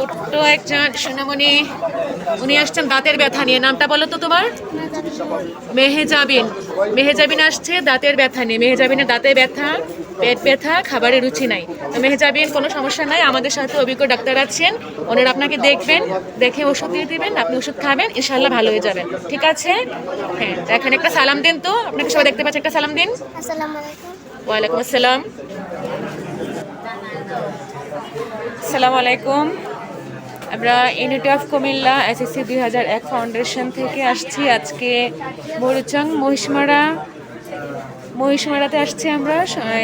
ছোট্ট একজন সোনামণি উনি আসছেন দাঁতের ব্যথা নিয়ে। নামটা বলো তো তোমার? মেহেজাবিন। মেহেজাবিন আসছে দাঁতের ব্যথা নিয়ে। মেহেজাবিনের দাঁতে ব্যথা পেট ব্যথা খাবারে রুচি নাই। তো মেহেজাবিন কোনো সমস্যা নাই। আমাদের সাথে অভিজ্ঞ ডাক্তার আছেন। ওনারা আপনাকে দেখবেন দেখে ওষুধ দিয়ে দিবেন আপনি ওষুধ খাবেন ইনশাল্লাহ ভালো হয়ে যাবেন। ঠিক আছে? হ্যাঁ এখানে একটা সালাম দিন তো। আপনাকে সবাই দেখতে পাচ্ছেন একটা সালাম দিন। ওয়ালাইকুম আসসালাম। আসসালামু আলাইকুম। আমরা ইউনিটি অফ কুমিল্লা এসএসসি দুই হাজার এক ফাউন্ডেশন থেকে আসছি। আজকে মরুচং মহিষমারা, মহিষমারাতে আসছি আমরা।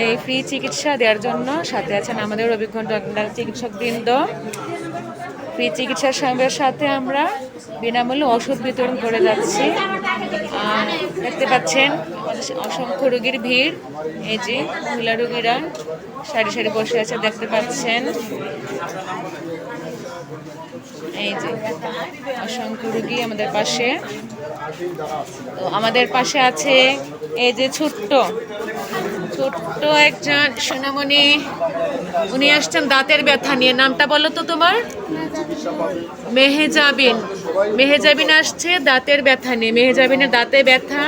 এই ফ্রি চিকিৎসা দেওয়ার জন্য। সাথে আছেন আমাদের অভিজ্ঞ চিকিৎসক চিকিৎসকবৃন্দ। ফ্রি চিকিৎসার সঙ্গে সাথে আমরা বিনামূল্যে ওষুধ বিতরণ করে যাচ্ছি। দেখতে পাচ্ছেন, অসংখ্য রোগীর ভিড়। এই যে মহিলা রোগীরা সারি সারি বসে আছে, দেখতে পাচ্ছেন। এই যে অসংখ্য রুগী আমাদের পাশে। তো আমাদের পাশে আছে এই যে ছোট্ট ছোট্ট একজন সোনামণি, উনি আসছেন দাঁতের ব্যথা নিয়ে। নামটা বলো তো তোমার? মেহেজাবিন। মেহেজাবিন আসছে দাঁতের ব্যথা নিয়ে। মেহেজাবিনের দাঁতে ব্যথা,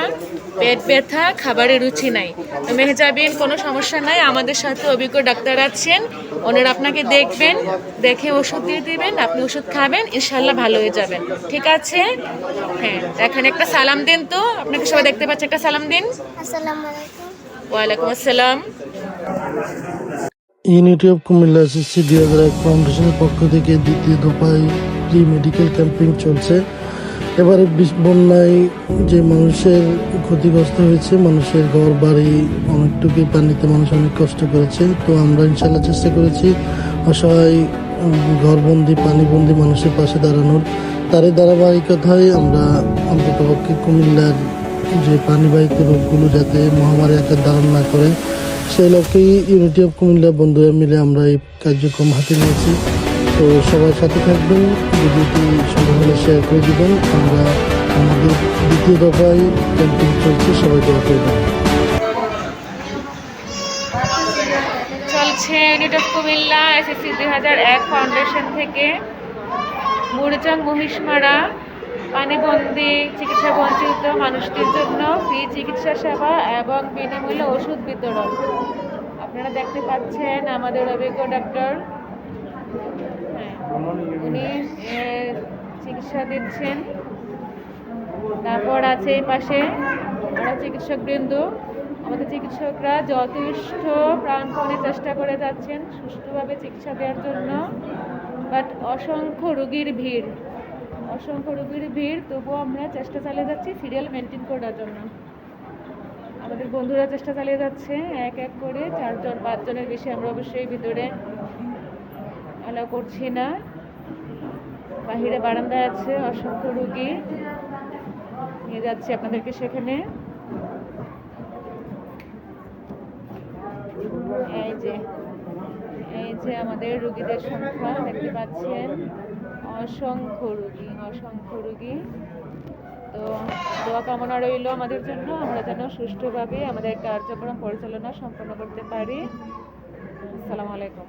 পেট ব্যথা, খাবারে রুচি নাই। তো মেহেজাবিন, কোনো সমস্যা নাই। আমাদের সাথে অভিজ্ঞ ডাক্তার আছেন। ওনারা আপনাকে দেখবেন, দেখে ওষুধ দিয়ে দিবেন, আপনি ওষুধ খাবেন ইনশাল্লাহ ভালো হয়ে যাবেন। ঠিক আছে? হ্যাঁ এখানে একটা সালাম দিন তো। আপনাকে সবাই দেখতে পাচ্ছে। একটা সালাম দিন। আসসালামু আলাইকুম। ওয়ালাইকুম আসসালাম। ইউনিটি অফ কুমিল্লা এসএসসি দুই হাজার এক ফাউন্ডেশনের পক্ষ থেকে দ্বিতীয় দফায় প্রি মেডিকেল ক্যাম্পিং চলছে। এবারে বন্যায় যে মানুষের ক্ষতিগ্রস্ত হয়েছে, মানুষের ঘর, বাড়ি, অনেকটুকুই পানিতে মানুষ অনেক কষ্ট করেছে। তো আমরা ইনশাল্লাহ চেষ্টা করেছি অসহায় ঘরবন্দি, পানিবন্দি মানুষের পাশে দাঁড়ানোর। তারই ধারাবাহিকতায় আমরা অন্ততপক্ষে কুমিল্লার যে পানিবাহিত রোগগুলো যাতে মহামারী আকার ধারণ না করে, সেই লক্ষ্যেই ইউনিটি অফ কুমিল্লা বন্ধুরা মিলে আমরা এই কার্যক্রম হাতে নিয়েছি। তো সবার সাথে থাকবেন, ভিডিওটি সুন্দর হলে শেয়ার করে দিবেন। আমরা আমাদের দ্বিতীয় দফায় ক্যাম্পিং চলছে, সবাই দোয়া করবেন। চলছে ইউনিট অফ কুমিল্লা এসএসসি দুই হাজার এক ফাউন্ডেশন থেকে। মুরজাং মহিষমারা পানিবন্দি চিকিৎসা বঞ্চিত মানুষটির জন্য ফ্রি চিকিৎসা সেবা এবং বিনামূল্যে ওষুধ বিতরণ। আপনারা দেখতে পাচ্ছেন আমাদের অভিজ্ঞ ডাক্তার। হ্যাঁ উনি চিকিৎসা দিচ্ছেন। তারপর আছে এই পাশে আরও চিকিৎসক বৃন্দ আমাদের চিকিৎসকরা যথেষ্ট প্রাণপণে চেষ্টা করে যাচ্ছেন সুষ্ঠুভাবে চিকিৎসা দেওয়ার জন্য। বাট অসংখ্য রোগীর ভিড়। অসংখ্য রোগীর ভিড়, তবুও আমরা চেষ্টা চালিয়ে যাচ্ছি সিরিয়াল মেনটেন করার জন্য। আমাদের বন্ধুরা চেষ্টা চালিয়ে যাচ্ছে, এক এক করে চারজন, পাঁচজনের বেশি আমরা অবশ্যই ভিতরে অ্যালাউ করছি না। বাহিরে বারান্দায় আছে অসংখ্য রোগী। নিয়ে যাচ্ছি আপনাদেরকে সেখানে। এই যে এই যে আমাদের রুগীদের সংখ্যা দেখতে পাচ্ছেন। অসংখ্য রুগী অসংখ্য রুগী। তো দোয়া কামনা রইল আমাদের জন্য। আমরা যেন সুষ্ঠুভাবে আমাদের কার্যক্রম পরিচালনা সম্পন্ন করতে পারি। আসসালামু আলাইকুম।